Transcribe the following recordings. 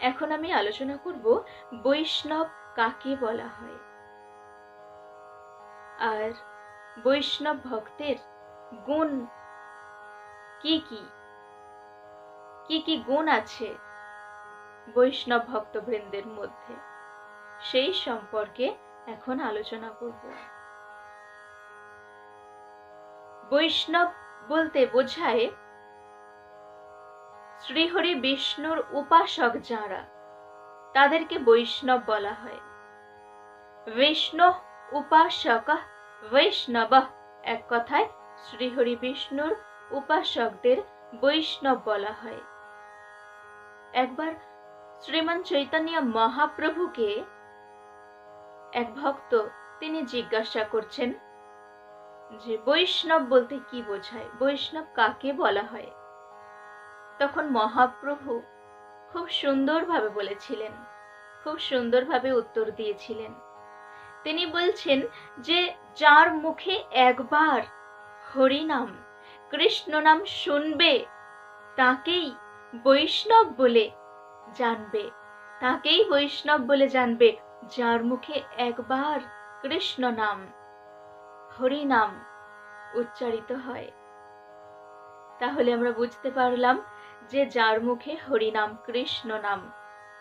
এখন আমি আলোচনা করব বৈষ্ণব কাকে বলা হয়। আর বৈষ্ণব ভক্তের গুণ কি কি? কি কি গুণ আছে বৈষ্ণব ভক্তবৃন্দের মধ্যে? সেই সম্পর্কে এখন আলোচনা করব। বৈষ্ণব বলতে বোঝায় শ্রীহরি বিষ্ণুর উপাসক যাঁরা, তাদেরকে বৈষ্ণব বলা হয়। বিষ্ণু উপাসক বৈষ্ণব এক কথায় শ্রীহরি বিষ্ণুর উপাসকদের বৈষ্ণব বলা হয়। একবার শ্রীমান চৈতন্য মহাপ্রভুকে এক ভক্ত তিনি জিজ্ঞাসা করছেন যে, বৈষ্ণব বলতে কি বোঝায়? বৈষ্ণব কাকে বলা হয়? তখন মহাপ্রভু খুব সুন্দরভাবে বলেছিলেন, খুব সুন্দরভাবে উত্তর দিয়েছিলেন। তিনি বলছেন যে, যার মুখে একবার হরিনাম, কৃষ্ণ নাম শুনবে, তাকেই বৈষ্ণব বলে জানবে, তাকেই বৈষ্ণব বলে জানবে, যার মুখে একবার কৃষ্ণ নাম, হরিনাম উচ্চারিত হয়। তাহলে আমরা বুঝতে পারলাম যে যার মুখে হরিনাম কৃষ্ণ নাম।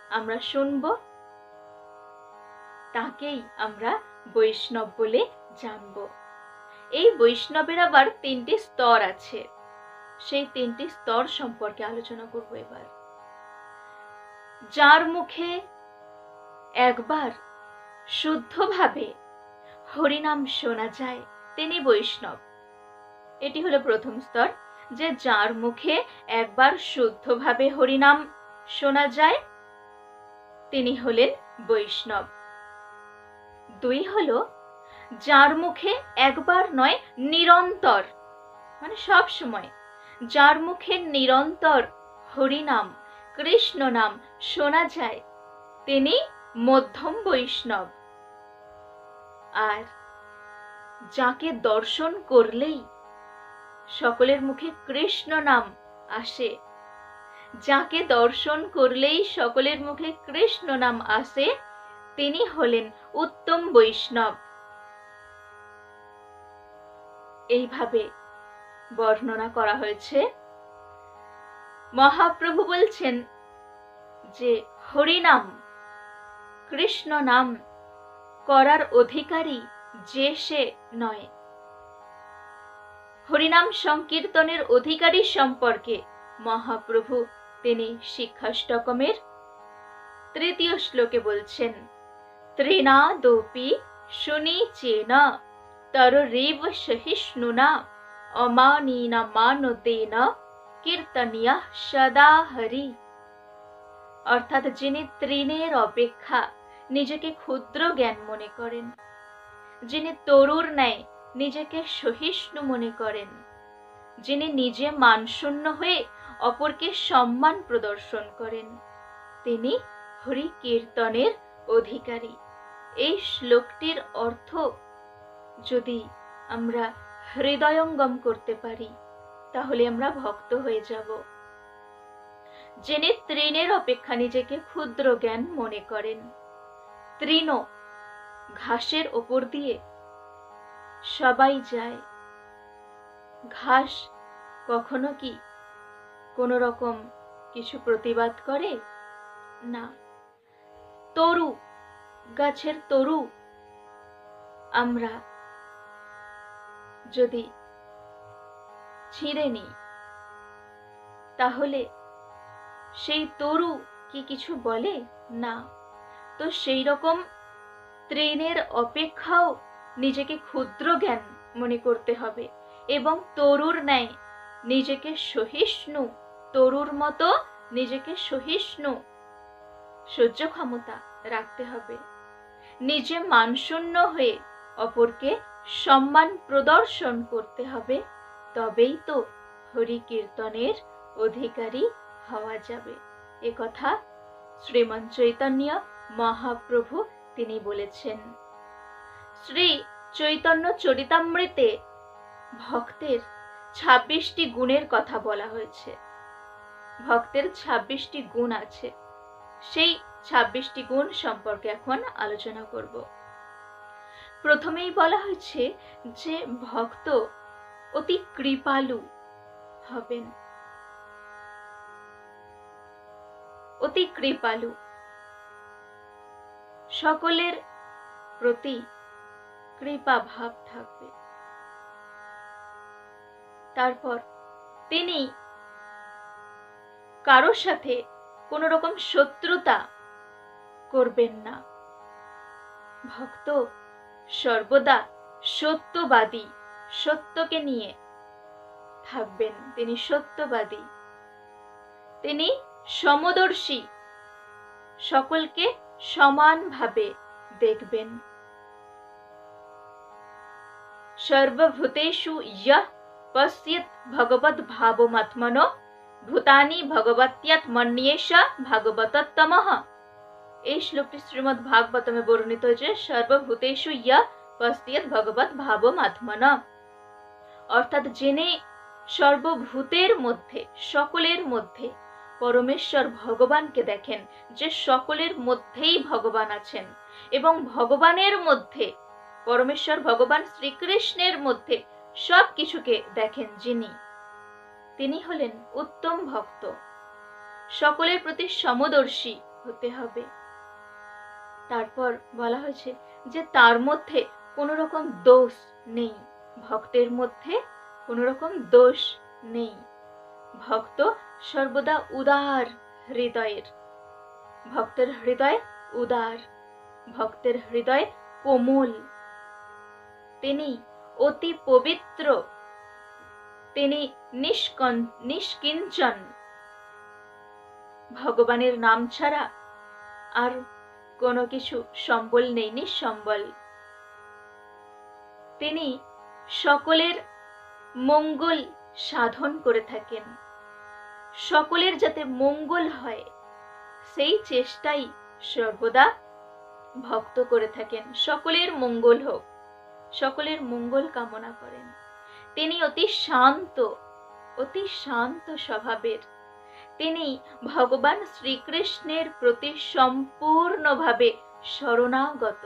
আমরা শুনব। তাকেই আমরা বৈষ্ণব বলে জানব। এই বৈষ্ণবের আবার তিনটি স্তর আছে। সেই তিনটি স্তর সম্পর্কে আলোচনা করব এবার। যার মুখে একবার শুদ্ধভাবে হরিনাম শোনা যায়, তিনি বৈষ্ণব। এটি হলো প্রথম স্তর। যে যার মুখে একবার শুদ্ধভাবে হরিনাম শোনা যায়, তিনি হলেন বৈষ্ণব। দুই হলো, যার মুখে একবার নয়, নিরন্তর। মানে সব সময়। যার মুখে নিরন্তর হরিনাম, কৃষ্ণ নাম শোনা যায়, তিনি মধ্যম বৈষ্ণব। আর যাকে দর্শন করলেই সকলের মুখে কৃষ্ণ নাম আসে। যাকে দর্শন করলেই সকলের মুখে কৃষ্ণ নাম আসে, তিনি হলেন উত্তম বৈষ্ণব। এইভাবে বর্ণনা করা হয়েছে। মহাপ্রভু বলছেন যে হরিনাম কৃষ্ণ নাম, করার অধিকারী যে সে নয়। হরিনাম সংকীর্তনের অধিকারী সম্পর্কে। মহাপ্রভু, তিনি শিক্ষাষ্টকমের তৃতীয় শ্লোকে বলছেন ত্রিনাদোপি শুনি চেনা, তররেব সহিষ্ণুনা, অমানীনা মানতেন, কীর্তনিয়া সদা হরি অর্থাৎ যিনি তৃণের অপেক্ষা নিজেকে ক্ষুদ্র জ্ঞান মনে করেন, যিনি তরুর ন্যায় নিজেকে সহিষ্ণু মনে করেন, যিনি নিজে মানশূন্য হয়ে অপরকে সম্মান প্রদর্শন করেন। তিনি হরি কীর্তনের অধিকারী। এই শ্লোকটির অর্থ, যদি আমরা হৃদয়ঙ্গম করতে পারি, তাহলে আমরা ভক্ত হয়ে যাব। যিনি তৃণের অপেক্ষা নিজেকে ক্ষুদ্র জ্ঞান মনে করেন, তৃণ ঘাসের ওপর দিয়ে সবাই যায়। ঘাস কখনো কি কোনো রকম কিছু প্রতিবাদ করে? না। তরু, গাছের তরু, আমরা যদি ছিঁড়ে নিই, তাহলে সেই তরু কি কিছু বলে? না। তো সেই রকম ট্রেনের অপেক্ষাও নিজেকে ক্ষুদ্র জ্ঞান মনে করতে হবে এবং তরুর ন্যায় নিজেকে সহিষ্ণু, তরুর মতো নিজেকে সহিষ্ণু সহ্য ক্ষমতা রাখতে হবে। নিজে মানশূন্য হয়ে অপরকে সম্মান প্রদর্শন করতে হবে, তবেই তো হরি কীর্তনের অধিকারী হওয়া যাবে। এ কথা শ্রীমান চৈতন্য মহাপ্রভু তিনি বলেছেন। শ্রী চৈতন্য চরিতামৃতে ভক্তের ছাব্বিশটি গুণের কথা বলা হয়েছে। ভক্তের ছাব্বিশটি গুণ আছে। সেই ছাব্বিশটি গুণ সম্পর্কে এখন আলোচনা করব। প্রথমেই বলা হয়েছে যে ভক্ত অতি কৃপালু হবেন। অতি কৃপালু। সকলের প্রতি কৃপা ভাব থাকবে। তারপর তিনি কারোর সাথে কোনো রকম শত্রুতা করবেন না। ভক্ত সর্বদা সত্যবাদী, সত্যকে নিয়ে থাকবেন। তিনি সত্যবাদী। তিনি সমদর্শী। সকলকে সমানভাবে দেখবেন। সর্বভূতেষু ইয়ঃ পশ্যত ভগবত ভাবমাত্মনো ভূতানি ভগবত্যাত্মন্যেশ ভাগবতত্তমঃ এই শ্লোকটি শ্রীমৎ ভাগবতমে বর্ণিত হয়েছে সর্বভূতেষু ইয়া পশ্যত ভগবত ভাবমাত্মন অর্থাৎ জেনে সর্বভূতের মধ্যে, সকলের মধ্যে পরমেশ্বর ভগবানকে দেখেন যে, সকলের মধ্যেই ভগবান আছেন এবং ভগবানের মধ্যে পরমেশ্বর ভগবান শ্রীকৃষ্ণের মধ্যে সব কিছুকে দেখেন যিনি। তিনি হলেন উত্তম ভক্ত। সকলের প্রতি সমদর্শী হতে হবে। তারপর বলা হয়েছে যে তার মধ্যে কোনো রকম দোষ নেই। ভক্তের মধ্যে কোনো রকম দোষ নেই। ভক্ত সর্বদা উদার হৃদয়ের। ভক্তের হৃদয় উদার। ভক্তের হৃদয় কোমল। তিনি অতি পবিত্র। তিনি নিষ্কিঞ্চন। ভগবানের নাম ছাড়া আর কোনো কিছু সম্বল নেই, নিঃসম্বল। তিনি সকলের মঙ্গল সাধন করে থাকেন। সকলের যাতে মঙ্গল হয়, সেই চেষ্টাই সর্বদা ভক্ত করে থাকেন। সকলের মঙ্গল হোক। সকলের মঙ্গল কামনা করেন। তিনি অতি শান্ত অতি শান্ত স্বভাবের। তিনি ভগবান শ্রীকৃষ্ণের প্রতি সম্পূর্ণভাবে শরণাগত।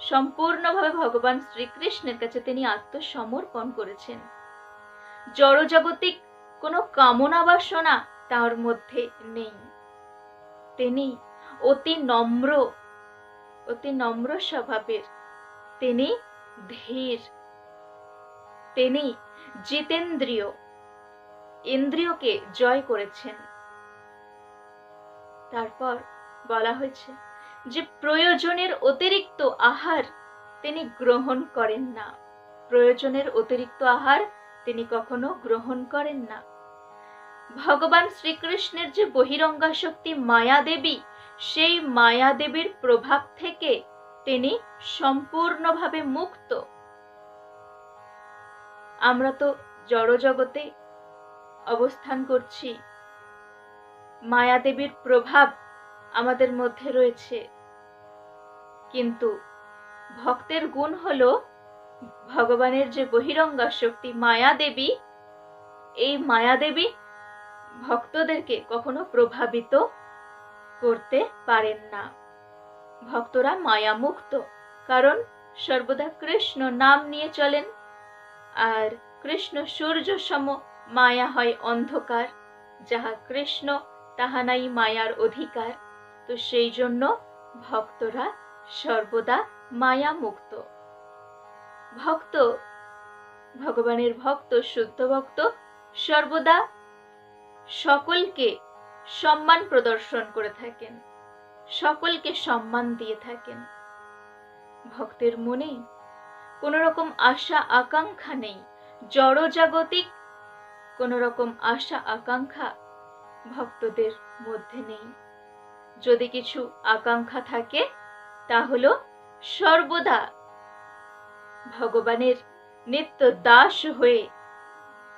সম্পূর্ণভাবে ভগবান শ্রীকৃষ্ণের কাছে তিনি আত্মসমর্পণ করেছেন। জড়জাগতিক কোনো কামনা বাসনা তার মধ্যে নেই। তিনি অতি নম্র অতি নম্র স্বভাবের। তিনি ধীর, তিনি জিতেন্দ্রিয়, ইন্দ্রিয়কে জয় করেছেন। তারপর বলা হয়েছে যে প্রয়োজনের অতিরিক্ত আহার তিনি গ্রহণ করেন না। প্রয়োজনের অতিরিক্ত আহার তিনি কখনো গ্রহণ করেন না। ভগবান শ্রীকৃষ্ণের যে বহিরঙ্গা শক্তি মায়া দেবী সেই মায়া দেবীর প্রভাব থেকে তিনি সম্পূর্ণভাবে মুক্ত। আমরা তো জড়জগতে অবস্থান করছি। মায়াদেবীর প্রভাব আমাদের মধ্যে রয়েছে। কিন্তু ভক্তের গুণ হল, ভগবানের যে বহিরঙ্গা শক্তি মায়াদেবী, এই মায়াদেবী ভক্তদেরকে কখনো প্রভাবিত করতে পারেন না। ভক্তরা মায়ামুক্ত, কারণ সর্বদা কৃষ্ণ নাম নিয়ে চলেন। আর কৃষ্ণ সূর্য সম মায়া হয় অন্ধকার, যাহা কৃষ্ণ তাহা নাই মায়ার অধিকার। তো সেই জন্য ভক্তরা সর্বদা মায়া মুক্ত ভক্ত, ভগবানের ভক্ত, শুদ্ধ ভক্ত, সর্বদা সকলকে সম্মান প্রদর্শন করে থাকেন। সকলকে সম্মান দিয়ে থাকেন। ভক্তের মনে কোনো রকম আশা আকাঙ্ক্ষা নেই জড়জাগতিক কোনো রকম আশা আকাঙ্ক্ষা ভক্তদের মধ্যে নেই। যদি কিছু আকাঙ্ক্ষা থাকে, তা হলো সর্বদা ভগবানের নিত্য দাস হয়ে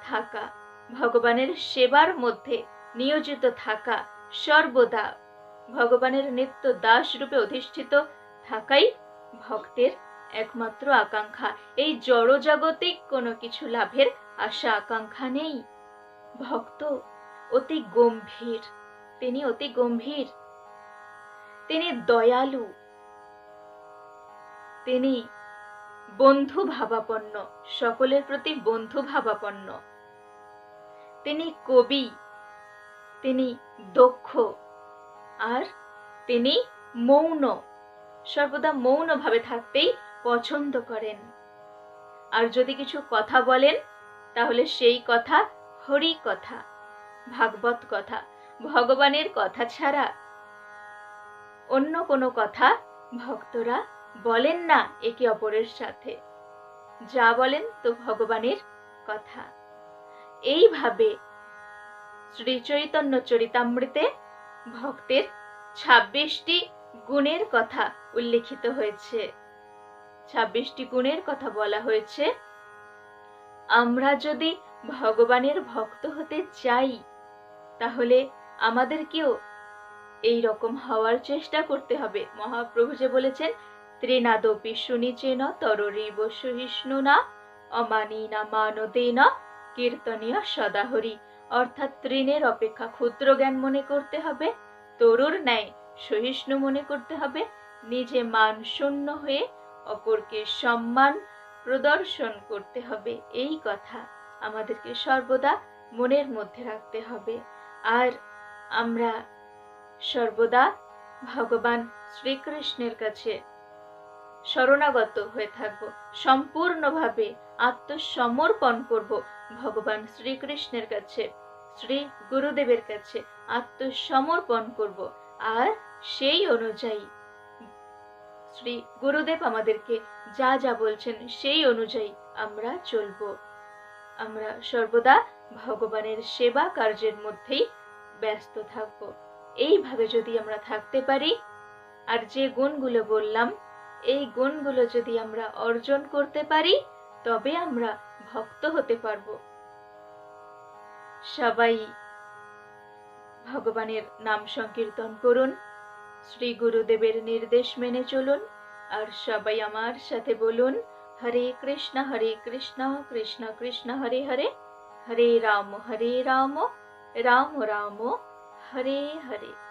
থাকা, ভগবানের সেবার মধ্যে নিয়োজিত থাকা সর্বদা। ভগবানের নিত্য দাস রূপে অধিষ্ঠিত থাকাই ভক্তের একমাত্র আকাঙ্ক্ষা। এই জড়জাগতিক কোনো কিছু লাভের আশা আকাঙ্ক্ষা নেই। ভক্ত অতি গম্ভীর, তিনি অতি গম্ভীর। তিনি দয়ালু। তিনি বন্ধু ভাবাপন্ন সকলের প্রতি বন্ধু ভাবাপন্ন তিনি কবি। তিনি দক্ষ। আর তিনি মৌন, সর্বদা মৌনভাবে থাকতেই পছন্দ করেন। আর যদি কিছু কথা বলেন, তাহলে সেই কথা হরি কথা, ভাগবত কথা, ভগবানের কথা ছাড়া অন্য কোনো কথা ভক্তরা বলেন না একে অপরের সাথে। যা বলেন তো ভগবানের কথা। এইভাবে শ্রী চৈতন্য চরিতামৃতে ভক্তের ছাব্বিশটি গুণের কথা উল্লেখিত হয়েছে। ছাব্বিশটি গুণের কথা বলা হয়েছে, আমরা যদি ভগবানের ভক্ত হতে চাই, তাহলে আমাদেরকেও এই রকম হওয়ার চেষ্টা করতে হবে। মহাপ্রভু যে বলেছেন, ত্রিনাদপি সুনিচেন তররিব সহিষ্ণুনা, অমানিনা মানদেনা কীর্তনীয় সদাহরি। অর্থাৎ তৃণের অপেক্ষা ক্ষুদ্র জ্ঞান মনে করতে হবে, তরুর ন্যায় সহিষ্ণু মনে করতে হবে, নিজে মান শূন্য হয়ে অপরকে সম্মান প্রদর্শন করতে হবে, এই কথা আমাদেরকে সর্বদা মনের মধ্যে রাখতে হবে। আর আমরা সর্বদা ভগবান শ্রীকৃষ্ণের কাছে শরণাগত হয়ে থাকব, সম্পূর্ণভাবে আত্মসমর্পণ করব ভগবান শ্রীকৃষ্ণের কাছে। শ্রী গুরুদেবের কাছে আত্মসমর্পণ করব। আর সেই অনুযায়ী শ্রী গুরুদেব আমাদেরকে যা যা বলছেন সেই অনুযায়ী আমরা চলব। আমরা সর্বদা ভগবানের সেবা কার্যের মধ্যেই ব্যস্ত থাকব। এইভাবে যদি আমরা থাকতে পারি, আর যে গুণগুলো বললাম, এই গুণগুলো যদি আমরা অর্জন করতে পারি, তবে আমরা ভক্ত হতে পারব। সবাই ভগবানের নাম সংকীর্তন করুন, শ্রী গুরুদেবের নির্দেশ মেনে চলুন, আর সবাই আমার সাথে বলুন, হরে কৃষ্ণ হরে কৃষ্ণ কৃষ্ণ কৃষ্ণ, হরে হরে হরে রাম হরে রাম রাম রাম, হরে হরে।